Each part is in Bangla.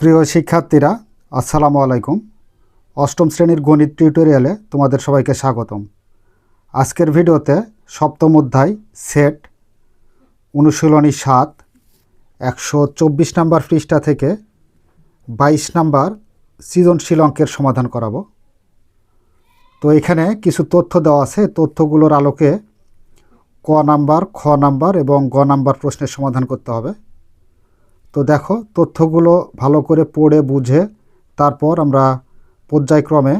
প্রিয় শিক্ষার্থীরা, আসসালামু আলাইকুম। অষ্টম শ্রেণির গণিত টিউটোরিয়ালে তোমাদের সবাইকে স্বাগতম। আজকের ভিডিওতে সপ্তম অধ্যায় সেট অনুশীলনী সাত, একশো চব্বিশ নাম্বার পৃষ্ঠা থেকে বাইশ নাম্বার সৃজনশীল অঙ্কের সমাধান করাবো। তো এখানে কিছু তথ্য দেওয়া আছে। তথ্যগুলোর আলোকে ক নাম্বার, খ নাম্বার এবং গ নাম্বার প্রশ্নের সমাধান করতে হবে। তো দেখো, তথ্যগুলো ভালো করে পড়ে, বুঝে তারপর আমরা পর্যায়ক্রমে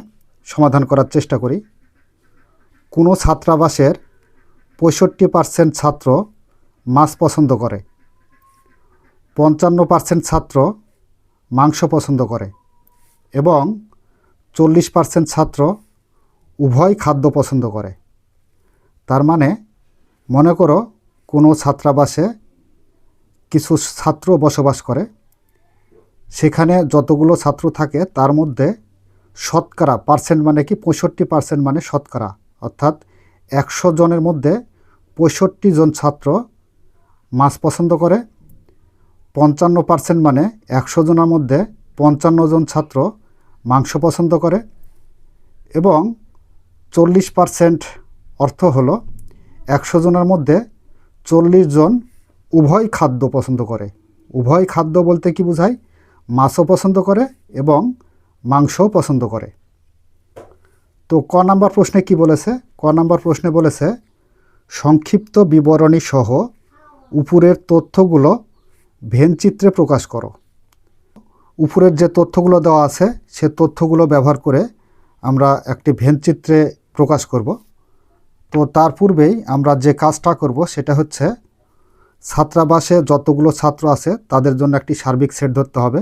সমাধান করার চেষ্টা করি। কোনো ছাত্রাবাসের পঁয়ষট্টি পার্সেন্ট ছাত্র মাছ পছন্দ করে, পঞ্চান্ন পার্সেন্ট ছাত্র মাংস পছন্দ করে এবং চল্লিশ পার্সেন্ট ছাত্র উভয় খাদ্য পছন্দ করে। তার মানে মনে করো কোনো ছাত্রাবাসে কিছু ছাত্র বসবাস করে। সেখানে যতগুলো ছাত্র থাকে, তার মধ্যে শতকরা পার্সেন্ট মানে কি? পঁয়ষট্টি পার্সেন্ট মানে শতকরা। অর্থাৎ একশো জনের মধ্যে পঁয়ষট্টি জন ছাত্র মাছ পছন্দ করে। পঞ্চান্ন পার্সেন্ট মানে একশো জনের মধ্যে পঞ্চান্ন জন ছাত্র মাংস পছন্দ করে। এবং চল্লিশ পার্সেন্ট অর্থ হলো একশো জনের মধ্যে চল্লিশ জন উভয় খাদ্য পছন্দ করে। উভয় খাদ্য বলতে কি বোঝায়? মাছও পছন্দ করে এবং মাংসও পছন্দ করে। তো ক নাম্বার প্রশ্নে কি বলেছে? ক নাম্বার প্রশ্নে বলেছে, সংক্ষিপ্ত বিবরণী সহ উপরের তথ্যগুলো ভেনচিত্রে প্রকাশ করো। উপরের যে তথ্যগুলো দেওয়া আছে, সে তথ্যগুলো ব্যবহার করে আমরা একটি ভেনচিত্রে প্রকাশ করব। তো তার পূর্বেই আমরা যে কাজটা করব, সেটা হচ্ছে ছাত্রাবাসে যতগুলো ছাত্র আছে, তাদের জন্য একটি সার্বিক সেট ধরতে হবে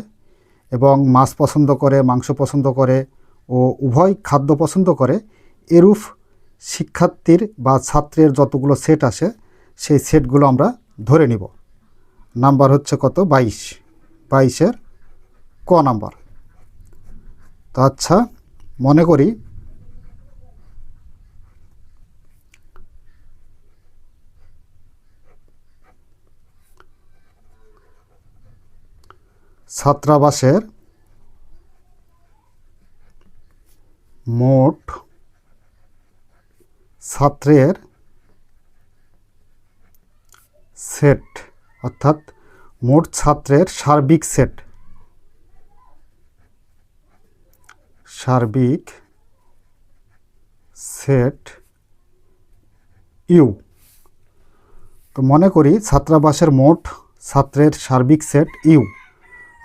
এবং মাছ পছন্দ করে, মাংস পছন্দ করে ও উভয় খাদ্য পছন্দ করে, এরূপ শিক্ষার্থীর বা ছাত্রের যতগুলো সেট আসে সেই সেটগুলো আমরা ধরে নিব। নাম্বার হচ্ছে কত? বাইশ। বাইশের ক নাম্বার? তো আচ্ছা মনে করি ছাত্রাবাসের মোট ছাত্রের সেট, অর্থাৎ মোট ছাত্রের সার্বিক সেট। সার্বিক সেট ইউ। তো মনে করি ছাত্রাবাসের মোট ছাত্রের সার্বিক সেট ইউ।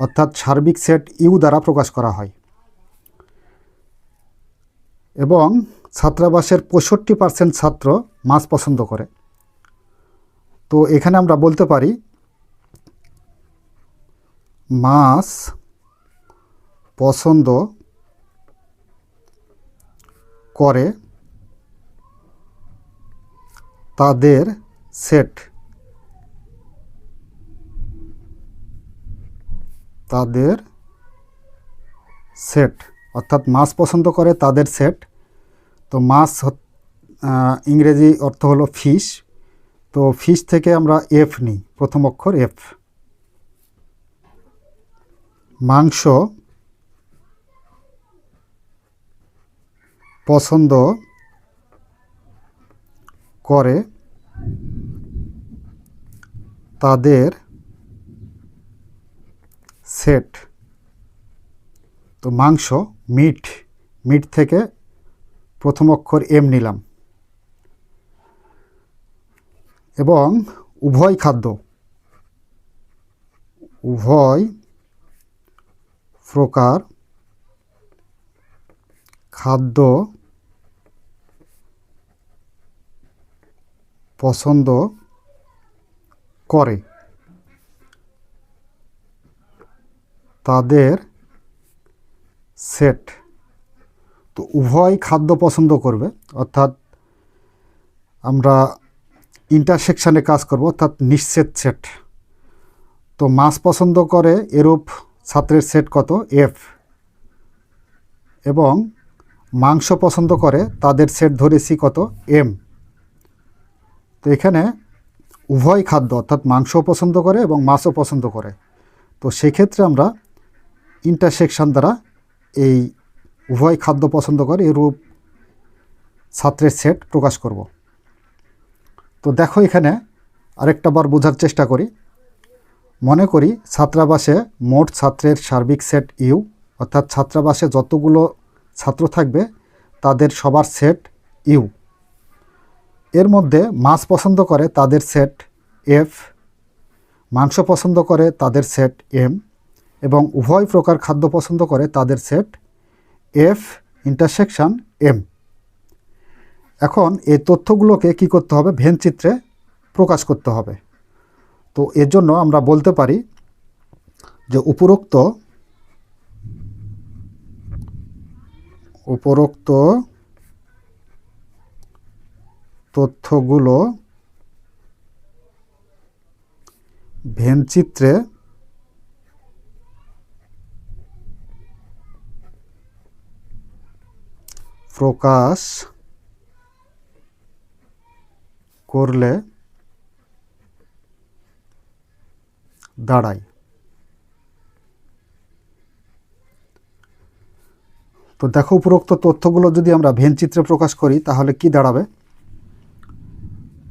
অর্থাৎ সার্বিক সেট ইউ দ্বারা প্রকাশ করা হয়। এবং ছাত্রাবাসের পঁয়ষট্টি পার্সেন্ট ছাত্র মাছ পছন্দ করে। তো এখানে আমরা বলতে পারি, মাছ পছন্দ করে তাদের সেট তাদের সেট অর্থাৎ মাছ পছন্দ করে তাদের সেট তো মাছ ইংরেজি অর্থ হলো ফিশ তো ফিশ থেকে আমরা এফ নিই, প্রথম অক্ষর এফ মাংস পছন্দ করে তাদের সেট। তো মাংস, মিট মিট থেকে প্রথম অক্ষর এম নিলাম। এবং উভয় খাদ্য, উভয় প্রকার খাদ্য পছন্দ করে। তাদের সেট তো উভয় খাদ্য পছন্দ করবে। অর্থাৎ আমরা ইন্টারসেকশানে কাজ করব, অর্থাৎ নিশ্চিত সেট তো মাছ পছন্দ করে এরূপ ছাত্রের সেট কত? এফ এবং মাংস পছন্দ করে তাদের সেট ধরেছি কত? এম তো এখানে উভয় খাদ্য, অর্থাৎ মাংসও পছন্দ করে এবং মাছও পছন্দ করে। তো সেক্ষেত্রে আমরা ইন্টারসেকশন দ্বারা এই উভয় খাদ্য পছন্দ করে এরূপ ছাত্রের সেট প্রকাশ করব। তো দেখো এখানে আরেকটা বার বোঝার চেষ্টা করি। মনে করি ছাত্রাবাসে মোট ছাত্রের সার্বিক সেট ইউ অর্থাৎ ছাত্রাবাসে যতগুলো ছাত্র থাকবে তাদের সবার সেট ইউ এর মধ্যে মাছ পছন্দ করে তাদের সেট এফ মাংস পছন্দ করে তাদের সেট এম এবং উভয় প্রকার খাদ্য পছন্দ করে তাদের সেট এফ ইন্টারসেকশান এম। এখন এই তথ্যগুলোকে কি করতে হবে? ভেন চিত্রে প্রকাশ করতে হবে। তো এর জন্য আমরা বলতে পারি যে উপরোক্ত উপরোক্ত তথ্যগুলো ভেনচিত্রে প্রকাশ করলে দাঁড়ায়। তো দেখো উপরোক্ত তথ্যগুলো যদি আমরা ভেন চিত্রে প্রকাশ করি, তাহলে কি দাঁড়াবে?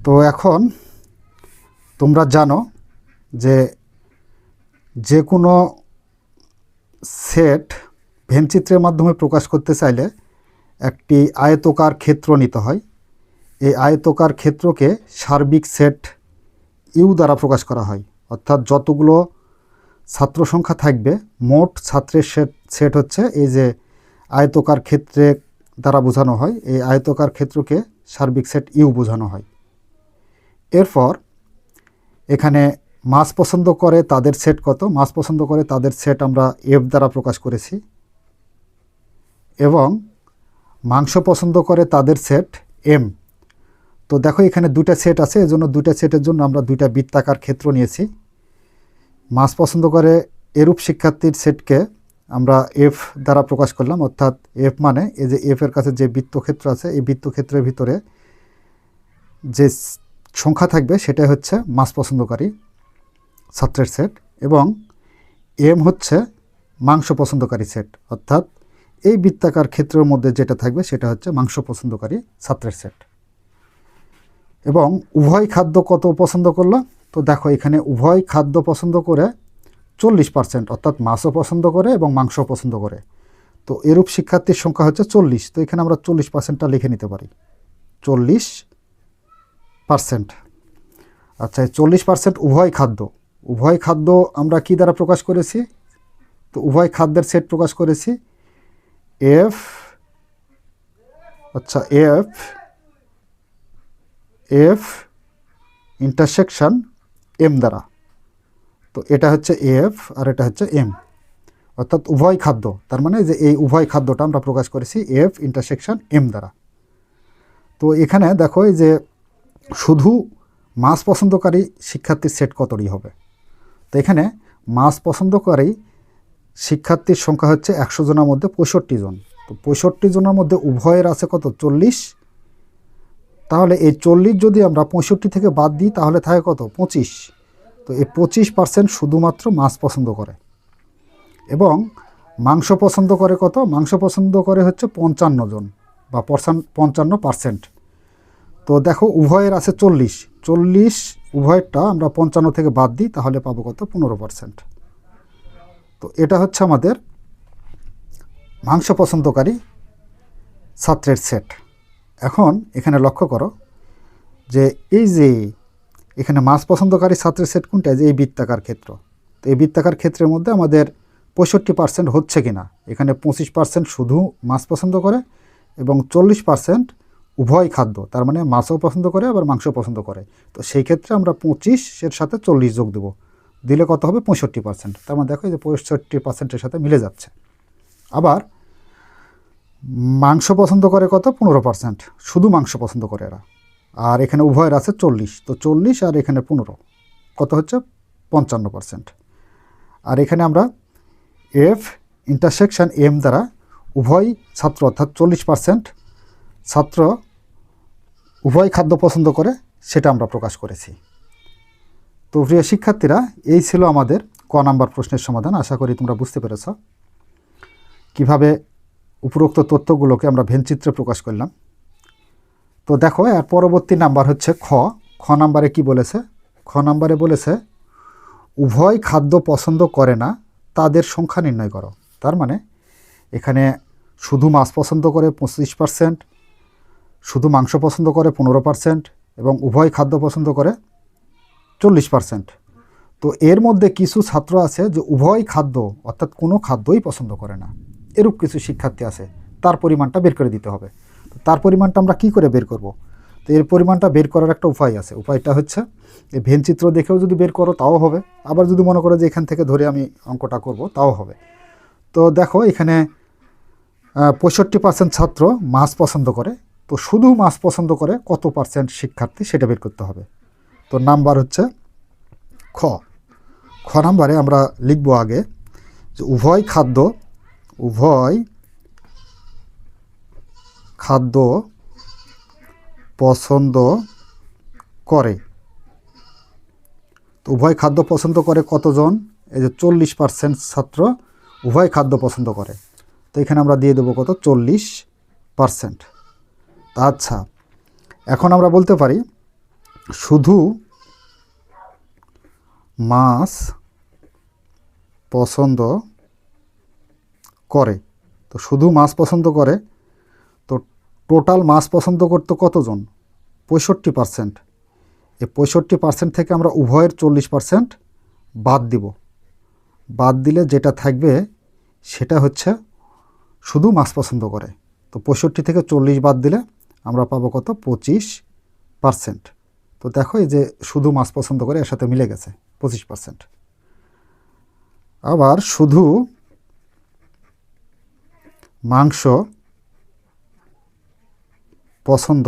তো এখন তোমরা জানো যে যে কোনো সেট ভেনচিত্রের মাধ্যমে প্রকাশ করতে চাইলে একটি আয়তকার ক্ষেত্র নিতে হয়। এই আয়তকার ক্ষেত্রকে সার্বিক সেট ইউ দ্বারা প্রকাশ করা হয়। অর্থাৎ যতগুলো ছাত্র সংখ্যা থাকবে, মোট ছাত্রের সেট সেট হচ্ছে এই যে আয়তকার ক্ষেত্রে দ্বারা বোঝানো হয়, এই আয়তকার ক্ষেত্রকে সার্বিক সেট ইউ বোঝানো হয়। এরপর এখানে মাছ পছন্দ করে তাদের সেট কত? মাছ পছন্দ করে তাদের সেট আমরা এফ দ্বারা প্রকাশ করেছি। এবং মাংস পছন্দ করে তাদের সেট এম তো দেখো এখানে দুটা সেট আছে, এজন্য দুটা সেটের জন্য আমরা দুইটা বৃত্তাকার ক্ষেত্র নিয়েছি। মাছ পছন্দ করে এরূপ শিক্ষার্থীর সেটকে আমরা এফ দ্বারা প্রকাশ করলাম, অর্থাৎ এফ মানে এই যে এফ এর কাছে যে বৃত্তক্ষেত্র আছে, এই বৃত্তক্ষেত্রের ভিতরে যে সংখ্যা থাকবে সেটা হচ্ছে মাছ পছন্দকারী ছাত্রের সেট এবং এম হচ্ছে মাংস পছন্দকারী সেট অর্থাৎ এই বৃত্তাকার ক্ষেত্রের মধ্যে যেটা থাকবে সেটা হচ্ছে মাংস পছন্দকারী ছাত্রের সেট। এবং উভয় খাদ্য কত পছন্দ করল? তো দেখো এখানে উভয় খাদ্য পছন্দ করে চল্লিশ পার্সেন্ট অর্থাৎ মাছও পছন্দ করে এবং মাংসও পছন্দ করে। তো এরূপ শিক্ষার্থীর সংখ্যা হচ্ছে চল্লিশ, তো এখানে আমরা চল্লিশ পার্সেন্টটা লিখে নিতে পারি। চল্লিশ পার্সেন্ট আচ্ছা চল্লিশ পার্সেন্ট উভয় খাদ্য। উভয় খাদ্য আমরা কি দ্বারা প্রকাশ করেছি? তো উভয় খাদ্যের সেট প্রকাশ করেছি। এফ আচ্ছা এফ এফ ইন্টারসেকশন এম দ্বারা। তো এটা হচ্ছে এফ আর এটা হচ্ছে এম অর্থাৎ উভয় খাদ্য, তার মানে যে এই উভয় খাদ্যটা আমরা প্রকাশ করেছি এফ ইন্টারসেকশন এম দ্বারা। তো এখানে দেখো যে শুধু মাছ পছন্দকারী শিক্ষার্থীর সেট কতটি হবে? তো এখানে মাছ পছন্দকারী শিক্ষার্থীর সংখ্যা হচ্ছে একশো জনের মধ্যে পঁয়ষট্টি জন। তো পঁয়ষট্টি জনের মধ্যে উভয়ের আছে কত? চল্লিশ। তাহলে এই চল্লিশ যদি আমরা পঁয়ষট্টি থেকে বাদ দিই, তাহলে থাকে কত? পঁচিশ। তো এই পঁচিশ পার্সেন্ট শুধুমাত্র মাছ পছন্দ করে। এবং মাংস পছন্দ করে কত? মাংস পছন্দ করে হচ্ছে পঞ্চান্ন জন বা পঞ্চান্ন পার্সেন্ট তো দেখো উভয়ের আছে চল্লিশ। চল্লিশ উভয়েরটা আমরা পঞ্চান্ন থেকে বাদ দিই, তাহলে পাবো কত? পনেরো পার্সেন্ট তো এটা হচ্ছে আমাদের মাংস পছন্দকারী ছাত্রের সেট এখন এখানে লক্ষ্য করো যে এই যে এখানে মাছ পছন্দকারী ছাত্রের সেট কোনটা? যে এই বৃত্তাকার ক্ষেত্র। তো এই বৃত্তাকার ক্ষেত্রের মধ্যে আমাদের পঁয়ষট্টি পার্সেন্ট হচ্ছে কি না এখানে পঁচিশ পার্সেন্ট শুধু মাছ পছন্দ করে এবং চল্লিশ পার্সেন্ট উভয় খাদ্য, তার মানে মাছও পছন্দ করে আবার মাংস পছন্দ করে। তো সেই ক্ষেত্রে আমরা পঁচিশের সাথে চল্লিশ যোগ দেবো। দিলে কত হবে? পঁয়ষট্টি পার্সেন্ট তার মানে দেখো যে পঁয়ষট্টি পার্সেন্টের সাথে মিলে যাচ্ছে। আবার মাংস পছন্দ করে কত? পনেরো পার্সেন্ট শুধু মাংস পছন্দ করে এরা। আর এখানে উভয়ের আছে চল্লিশ। তো চল্লিশ আর এখানে পনেরো। কত হচ্ছে? পঞ্চান্ন পার্সেন্ট আর এখানে আমরা এফ ইন্টারসেকশান এম দ্বারা উভয় ছাত্র অর্থাৎ চল্লিশ পার্সেন্ট ছাত্র উভয় খাদ্য পছন্দ করে, সেটা আমরা প্রকাশ করেছি। তো প্রিয় শিক্ষার্থীরা, এই ছিল আমাদের ক নাম্বার প্রশ্নের সমাধান। আশা করি তোমরা বুঝতে পেরেছ কীভাবে উপরোক্ত তথ্যগুলোকে আমরা ভেনচিত্রে প্রকাশ করলাম। তো দেখো, এর পরবর্তী নাম্বার হচ্ছে খ। খ নাম্বারে কি বলেছে? খ নাম্বারে বলেছে, উভয় খাদ্য পছন্দ করে না, তাদের সংখ্যা নির্ণয় করো। তার মানে এখানে শুধু মাছ পছন্দ করে পঁচিশ পার্সেন্ট শুধু মাংস পছন্দ করে পনেরো পার্সেন্ট এবং উভয় খাদ্য পছন্দ করে চল্লিশ পার্সেন্ট তো এর মধ্যে কিছু ছাত্র আছে যে উভয় খাদ্য, অর্থাৎ কোনো খাদ্যই পছন্দ করে না। এরূপ কিছু শিক্ষার্থী আছে, তার পরিমাণটা বের করে দিতে হবে। তার পরিমাণটা আমরা কি করে বের করব? তো এর পরিমাণটা বের করার একটা উপায় আছে। উপায়টা হচ্ছে, এই ভেনচিত্র দেখেও যদি বের করো তাও হবে। আবার যদি মনে করো যে এখান থেকে ধরে আমি অঙ্কটা করব তাও হবে। তো দেখো এখানে পঁয়ষট্টি পার্সেন্ট ছাত্র মাছ পছন্দ করে। তো শুধু মাছ পছন্দ করে কত পার্সেন্ট শিক্ষার্থী সেটা বের করতে হবে। তো নাম্বার হচ্ছে খ। খ নাম্বারে আমরা লিখব আগে যে উভয় খাদ্য উভয় খাদ্য পছন্দ করে। তো উভয় খাদ্য পছন্দ করে কতজন? এই যে চল্লিশ পার্সেন্ট ছাত্র উভয় খাদ্য পছন্দ করে। তো এখানে আমরা দিয়ে দেবো কত? চল্লিশ পার্সেন্ট আচ্ছা এখন আমরা বলতে পারি শুধু মাছ পছন্দ করে। তো শুধু মাছ পছন্দ করে, তো টোটাল মাছ পছন্দ করতে কতজন? পঁয়ষট্টি পার্সেন্ট এই পঁয়ষট্টি পার্সেন্ট থেকে আমরা উভয়ের চল্লিশ পার্সেন্ট বাদ দিব। বাদ দিলে যেটা থাকবে সেটা হচ্ছে শুধু মাছ পছন্দ করে। তো পঁয়ষট্টি থেকে চল্লিশ বাদ দিলে আমরা পাবো কত? পঁচিশ পার্সেন্ট তো দেখো এই যে শুধু মাছ পছন্দ করে এর সাথে মিলে গেছে, পঁচিশ পার্সেন্ট আবার শুধু মাংস পছন্দ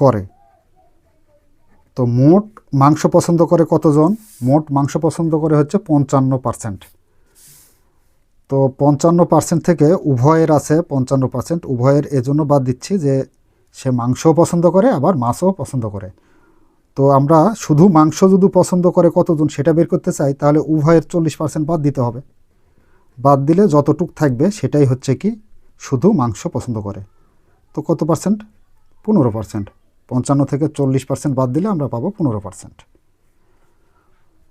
করে। তো মোট মাংস পছন্দ করে কতজন? মোট মাংস পছন্দ করে হচ্ছে পঞ্চান্ন পার্সেন্ট তো পঞ্চান্ন পার্সেন্ট থেকে উভয়ের আছে, পঞ্চান্ন পার্সেন্ট উভয়ের এজন্য বাদ দিচ্ছি যে সে মাংসও পছন্দ করে, আবার মাছও পছন্দ করে। তো আমরা শুধু মাংস যদি পছন্দ করে কতজন সেটা বের করতে চাই, তাহলে উভয়ের চল্লিশ পার্সেন্ট বাদ দিতে হবে। বাদ দিলে যতটুক থাকবে সেটাই হচ্ছে কি, শুধু মাংস পছন্দ করে। তো কত পার্সেন্ট পনেরো পার্সেন্ট পঞ্চান্ন থেকে চল্লিশ পার্সেন্ট বাদ দিলে আমরা পাবো পনেরো পার্সেন্ট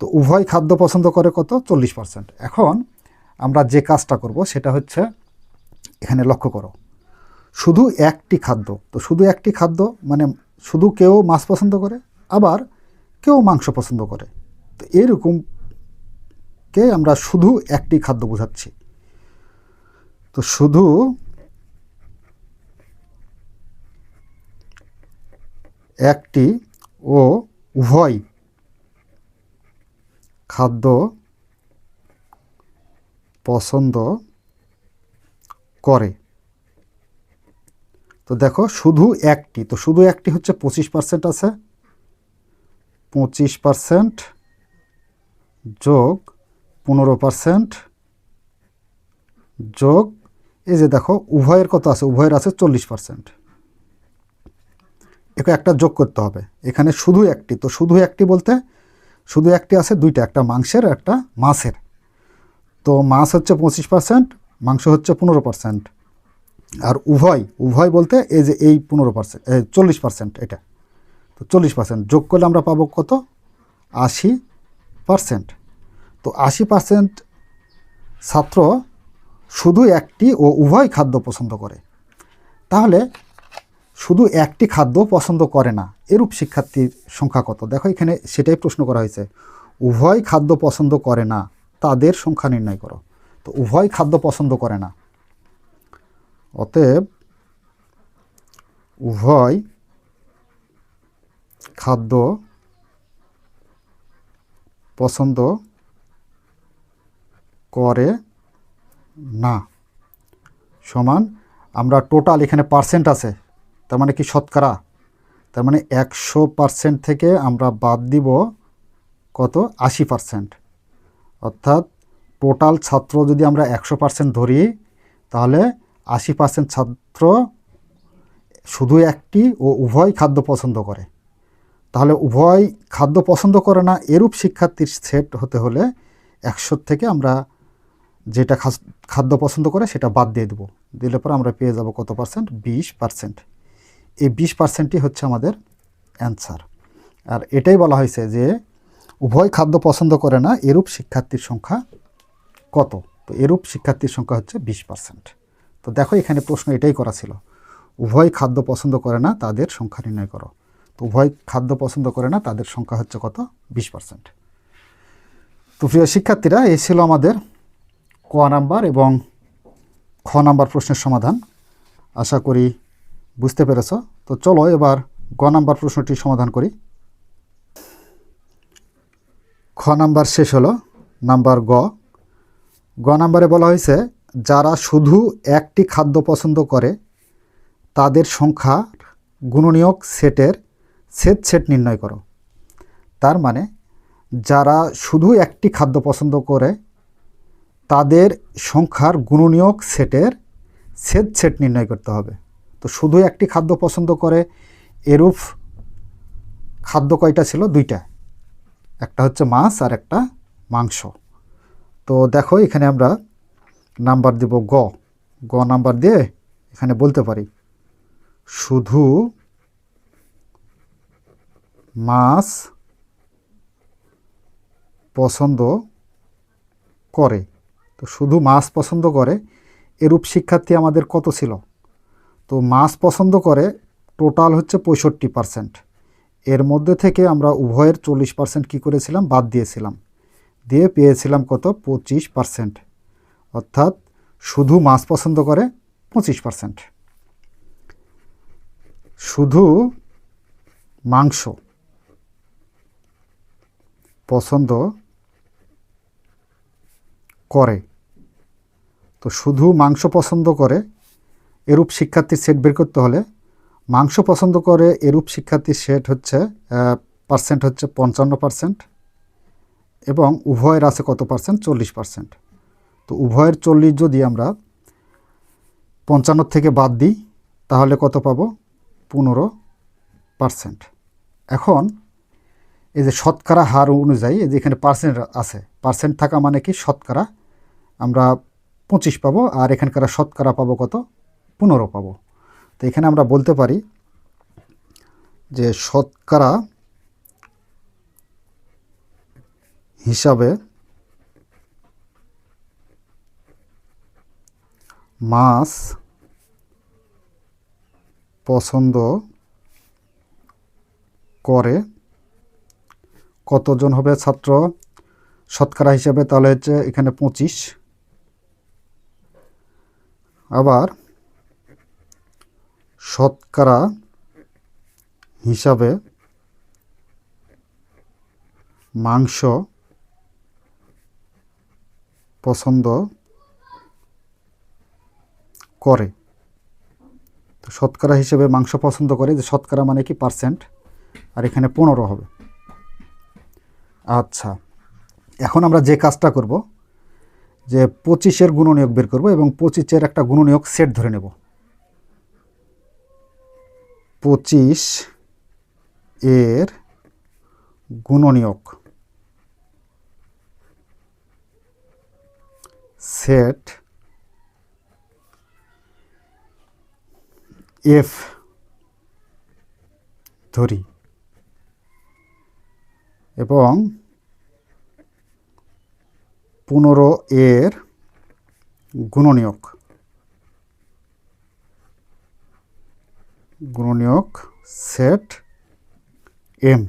তো উভয় খাদ্য পছন্দ করে কত? চল্লিশ পার্সেন্ট এখন আমরা যে কাজটা করব সেটা হচ্ছে, এখানে লক্ষ্য করো। শুধু একটি খাদ্য। তো শুধু একটি খাদ্য মানে শুধু কেউ মাছ পছন্দ করে, আবার কেউ মাংস পছন্দ করে। তো এরকমকে আমরা শুধু একটি খাদ্য বোঝাচ্ছি। তো শুধু একটি ও উভয় খাদ্য পছন্দ করে। তো দেখো, শুধু একটি, তো শুধু একটি হচ্ছে পঁচিশ পার্সেন্ট আছে। পঁচিশ পার্সেন্ট যোগ পনেরো পার্সেন্ট যোগ, এই যে দেখো, উভয়ের কত আছে? উভয়ের আছে চল্লিশ পার্সেন্ট একে একটা যোগ করতে হবে। এখানে শুধু একটি, তো শুধু একটি বলতে, শুধু একটি আছে দুইটা, একটা মাংসের একটা মাছের। তো মাছ হচ্ছে পঁচিশ পার্সেন্ট মাংস হচ্ছে পনেরো পার্সেন্ট আর উভয় উভয় বলতে এই যে এই পনেরো পার্সেন্ট চল্লিশ পার্সেন্ট এটা। তো চল্লিশ পার্সেন্ট যোগ করলে আমরা পাবো কত? আশি পার্সেন্ট তো আশি পার্সেন্ট ছাত্র শুধু একটি ও উভয় খাদ্য পছন্দ করে। তাহলে শুধু একটি খাদ্য পছন্দ করে না, এরূপ শিক্ষার্থীর সংখ্যা কত? দেখো এখানে সেটাই প্রশ্ন করা হয়েছে। উভয় খাদ্য পছন্দ করে না, তাদের সংখ্যা নির্ণয় করো। তো উভয় খাদ্য পছন্দ করে না অতএব উভয় খাদ্য পছন্দ করে না। সমান আমরা টোটাল এখানে পার্সেন্ট আছে, তার মানে কি শতকরা? তার মানে একশো পার্সেন্ট থেকে আমরা বাদ দিব কত? আশি পার্সেন্ট অর্থাৎ টোটাল ছাত্র যদি আমরা একশো পার্সেন্ট ধরি, তাহলে আশি পার্সেন্ট ছাত্র শুধু একটি ও উভয় খাদ্য পছন্দ করে। তাহলে উভয় খাদ্য পছন্দ করে না, এরূপ শিক্ষার্থীর সেট হতে হলে একশো থেকে আমরা যেটা খাদ্য পছন্দ করে সেটা বাদ দিয়ে দেবো। দিলে পরে আমরা পেয়ে যাব কত পার্সেন্ট? বিশ পার্সেন্ট। এই বিশ পার্সেন্টই হচ্ছে আমাদের অ্যান্সার। আর এটাই বলা হয়েছে যে উভয় খাদ্য পছন্দ করে না, এরূপ শিক্ষার্থীর সংখ্যা কত? তো এরূপ শিক্ষার্থীর সংখ্যা হচ্ছে বিশ পার্সেন্ট। তো দেখো এখানে প্রশ্ন এটাই করা ছিল। উভয় খাদ্য পছন্দ করে না, তাদের সংখ্যা নির্ণয় করো। তো উভয় খাদ্য পছন্দ করে না, তাদের সংখ্যা হচ্ছে কত? বিশ পার্সেন্ট তো প্রিয় শিক্ষার্থীরা এই ছিল আমাদের ক নাম্বার এবং খ নাম্বার প্রশ্নের সমাধান। আশা করি বুঝতে পেরেছ। তো চলো এবার গ নাম্বার প্রশ্নটি সমাধান করি। খ নাম্বার শেষ হলো, নাম্বার গ। গ নাম্বারে বলা হয়েছে যারা শুধু একটি খাদ্য পছন্দ করে, তাদের সংখ্যা গুণনীয়ক সেটের সেট সেট নির্ণয় করো। তার মানে যারা শুধু একটি খাদ্য পছন্দ করে, তাদের সংখ্যার গুণনীয়ক সেটের সেট সেট নির্ণয় করতে হবে। তো শুধু একটি খাদ্য পছন্দ করে, এরূপ খাদ্য কয়টা ছিল? দুইটা। একটা হচ্ছে মাছ আর একটা মাংস। তো দেখো, এখানে আমরা নাম্বার দেব গ। গ নাম্বার দিয়ে এখানে বলতে পারি। শুধু মাছ পছন্দ করে। তো শুধু মাছ পছন্দ করে, এরূপ শিক্ষার্থী আমাদের কত ছিল? তো মাছ পছন্দ করে টোটাল হচ্ছে পঁয়ষট্টি পার্সেন্ট। এর মধ্যে থেকে আমরা উভয়ের চল্লিশ পার্সেন্ট কী করেছিলাম? বাদ দিয়েছিলাম। দিয়ে পেয়েছিলাম কত? পঁচিশ পার্সেন্ট। অর্থাৎ শুধু মাছ পছন্দ করে পঁচিশ পার্সেন্ট শুধু মাংস পছন্দ করে। তো শুধু মাংস পছন্দ করে এরূপ শিক্ষার্থীর সেট বের করতে হলে মাংস পছন্দ করে এরূপ শিক্ষার্থীর সেট হচ্ছে পার্সেন্ট হচ্ছে পঞ্চান্ন পার্সেন্ট এবং উভয়ের আছে কত পার্সেন্ট চল্লিশ পার্সেন্ট তো উভয়ের চল্লিশ যদি আমরা পঞ্চান্ন থেকে বাদ দিই, তাহলে কত পাবো? পনেরো পার্সেন্ট। এখন এই যে শতকরা হার অনুযায়ী এই যে এখানে পার্সেন্ট আছে, পার্সেন্ট থাকা মানে কি? শতকরা আমরা পঁচিশ পাবো আর এখানকার শতকরা পাবো কত? পনেরো পাবো। তো এখানে আমরা বলতে পারি যে শতকরা হিসাবে মাছ পছন্দ করে। কতজন হবে ছাত্র? শতকরা হিসাবে তাহলে হচ্ছে এখানে পঁচিশ। আবার শতকরা হিসাবে মাংস পছন্দ করে। তো শতকরা হিসেবে মাংস পছন্দ করে যে শতকরা মানে কি পার্সেন্ট আর এখানে পনেরো হবে। আচ্ছা এখন আমরা যে কাজটা করব, যে পঁচিশের গুণনীয়ক বের করব এবং পঁচিশের একটা গুণনীয়ক সেট ধরে নেব। পঁচিশ এর গুণনীয়ক সেট এফ ধরি। এবং পনেরো এর গুণনীয়ক। গুণনীয়ক সেট এম।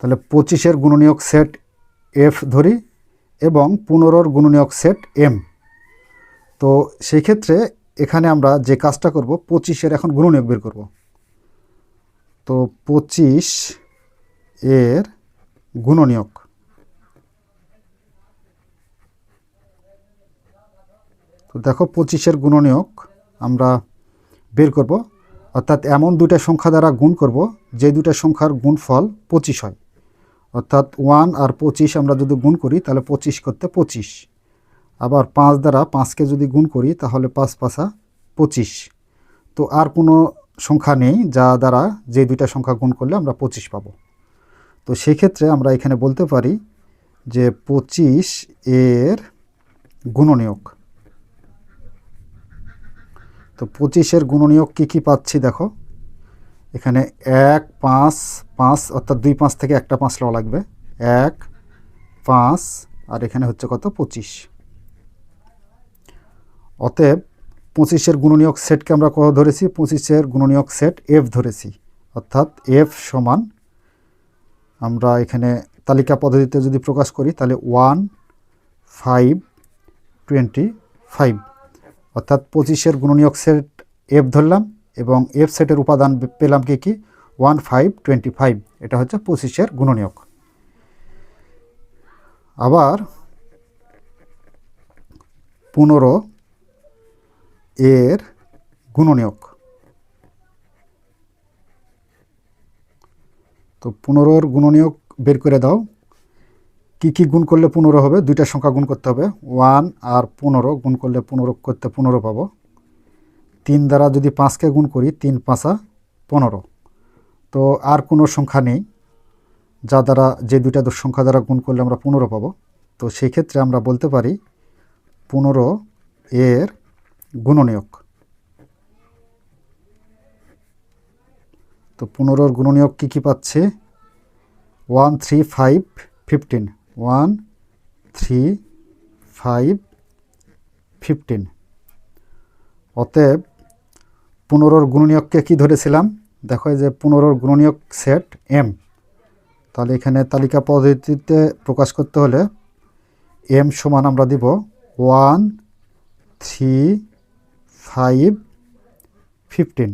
তাহলে পঁচিশের গুণনীয়ক সেট এফ ধরি এবং পনেরোর গুণনীয়ক সেট এম। তো সেই ক্ষেত্রে এখানে আমরা যে কাজটা করব, পঁচিশের এখন গুণনীয়ক বের করব। তো পঁচিশ এর গুণনীয়ক। তো দেখো পঁচিশের গুণনীয়ক আমরা বের করব। অর্থাৎ এমন দুটা সংখ্যা দ্বারা গুণ করব, যে দুটা সংখ্যার গুণফল পঁচিশ হয়। অর্থাৎ ওয়ান আর পঁচিশ আমরা যদি গুণ করি, তাহলে পঁচিশ করতে পঁচিশ। আবার পাঁচ দ্বারা পাঁচকে যদি গুণ করি, তাহলে পাঁচ পাঁচা পঁচিশ। তো আর কোনো সংখ্যা নেই, যা দ্বারা যে দুইটা সংখ্যা গুণ করলে আমরা পঁচিশ পাবো। তো সেক্ষেত্রে আমরা এখানে বলতে পারি যে পঁচিশ এর গুণনীয়ক। তো পঁচিশের গুণনীয়ক কী কী পাচ্ছি দেখো? এখানে এক, পাঁচ পাঁচ, অর্থাৎ দুই পাঁচ থেকে একটা পাঁচ লাগবে। এক, পাঁচ, আর এখানে হচ্ছে কত? পঁচিশ। অতএব পঁচিশের গুণনীয়ক সেটকে আমরা কত ধরেছি? পঁচিশের গুণনীয়ক সেট এফ ধরেছি। অর্থাৎ এফ সমান আমরা এখানে তালিকা পদ্ধতিতে যদি প্রকাশ করি, তাহলে ওয়ান, ফাইভ, টোয়েন্টি, ফাইভ। অর্থাৎ পঁচিশের গুণনীয়ক সেট এফ ধরলাম এবং এফ সেটের উপাদান পেলাম কি কি? One, five, twenty, five. এটা হচ্ছে পঁচিশের গুণনীয়ক। আবার পনেরো এর গুণনীয়ক। তো পনেরোর গুণনীয়ক বের করে দাও। কি কি গুণ করলে পনেরো হবে? দুইটা সংখ্যা গুণ করতে হবে। ওয়ান আর পনেরো গুণ করলে পনেরো করতে পনেরো পাবো। তিন দ্বারা যদি পাঁচকে গুণ করি, তিন পাঁচা পনেরো। তো আর কোনো সংখ্যা নেই। যা দ্বারা যে দুইটা সংখ্যা দ্বারা গুণ করলে আমরা পনেরো পাবো। তো সেই ক্ষেত্রে আমরা বলতে পারি, পনেরো এর গুণনীয়ক। তো পনেরোর গুণনীয়ক কী কী পাচ্ছে? One three five fifteen. One three five fifteen. অতএব পনেরোর গুণনীয়ককে কী ধরেছিলাম? দেখো যে পনেরোর গুণনীয়ক সেট এম। তাহলে এখানে তালিকা পদ্ধতিতে প্রকাশ করতে হলে এম সমান আমরা দিব ওয়ান থ্রি ফাইভ ফিফটিন।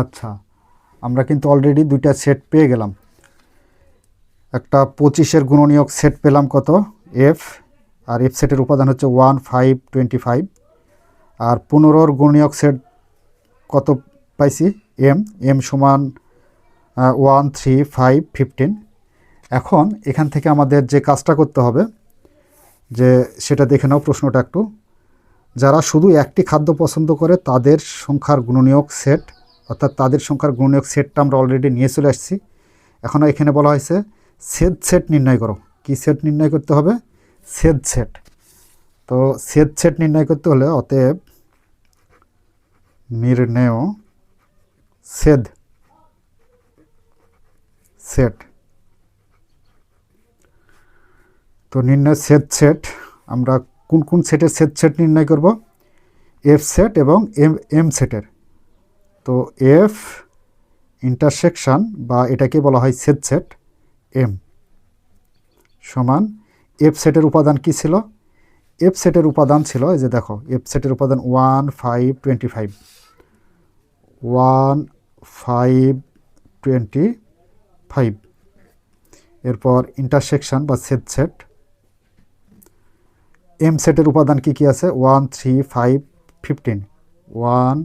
আচ্ছা আমরা কিন্তু অলরেডি দুইটা সেট পেয়ে গেলাম। একটা পঁচিশের গুণনীয়ক সেট পেলাম কত? এফ আর এফ সেটের উপাদান হচ্ছে ওয়ান ফাইভ টোয়েন্টি ফাইভ আর পনেরোর গুণনীয়ক সেট কত পাইছি? এম এম সমান ওয়ান থ্রি ফাইভ ফিফটিন এখন এখান থেকে আমাদের যে কাজটা করতে হবে, যে সেটা দেখে নাও প্রশ্নটা একটু। যারা শুধু একটি খাদ্য পছন্দ করে, তাদের সংখ্যার গুণনীয়ক সেট, অর্থাৎ তাদের সংখ্যার গুণনীয়ক সেটটা আমরা অলরেডি নিয়ে চলে আসছি। এখন এখানে বলা হয়েছে, সেদ সেট নির্ণয় করো। কি সেট নির্ণয় করতে হবে? সেদ সেট। তো সেদ সেট নির্ণয় করতে হলে অতএব নির্ণয় সেদ, সেট। তো নির্ণয় সেট সেট আমরা কোন কোন সেটের সেট সেট নির্ণয় করব? এফ সেট এবং এম এম সেটের তো এফ ইন্টারসেকশান বা এটাকে বলা হয় সেট সেট এম সমান এফ সেটের উপাদান কি ছিল? এফ সেটের উপাদান ছিল, এই যে দেখো এফ সেটের উপাদান one five twenty five one five twenty five এরপর ইন্টারসেকশন বা সেট সেট এম সেটের উপাদান কি কি আছে? One three five fifteen one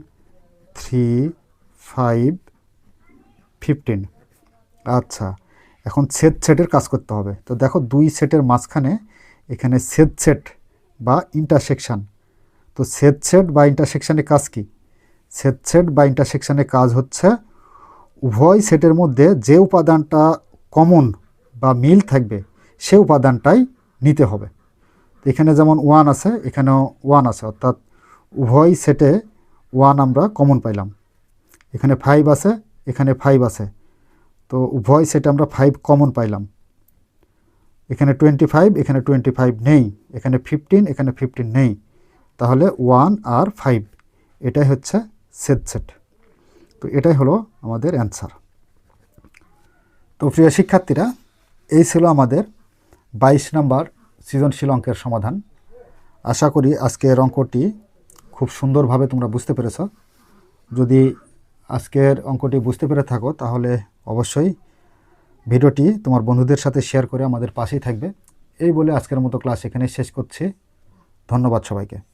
three five fifteen আচ্ছা এখন সেট সেটের কাজ করতে হবে। তো দেখো দুই সেটের মাঝখানে এখানে সেট সেট বা ইন্টারসেকশান তো সেট সেট বা ইন্টারসেকশানের কাজ কি? সেট সেট বা ইন্টারসেকশানের কাজ হচ্ছে উভয় সেটের মধ্যে যে উপাদানটা কমন বা মিল থাকবে, সে উপাদানটাই নিতে হবে। এখানে যেমন ওয়ান আছে, এখানেও ওয়ান আছে। অর্থাৎ উভয় সেটে ওয়ান আমরা কমন পাইলাম। এখানে ফাইভ আছে, এখানে ফাইভ আছে। তো উভয় সেটে আমরা ফাইভ কমন পাইলাম। এখানে টোয়েন্টি ফাইভ এখানে টোয়েন্টি ফাইভ নেই। এখানে ফিফটিন এখানে ফিফটিন নেই। তাহলে ওয়ান আর ফাইভ এটাই হচ্ছে সেট সেট তো এটাই হলো আমাদের অ্যান্সার তো প্রিয় শিক্ষার্থীরা, এই ছিল আমাদের বাইশ নাম্বার সৃজনশীল অঙ্কের সমাধান। আশা করি আজকের অঙ্কটি খুব সুন্দরভাবে তোমরা বুঝতে পেরেছ। যদি আজকের অঙ্কটি বুঝতে পেরে থাকো, তাহলে অবশ্যই ভিডিওটি তোমার বন্ধুদের সাথে শেয়ার করে আমাদের পাশেই থাকবে। এই বলে আজকের মতো ক্লাস এখানে শেষ করছি। ধন্যবাদ সবাইকে।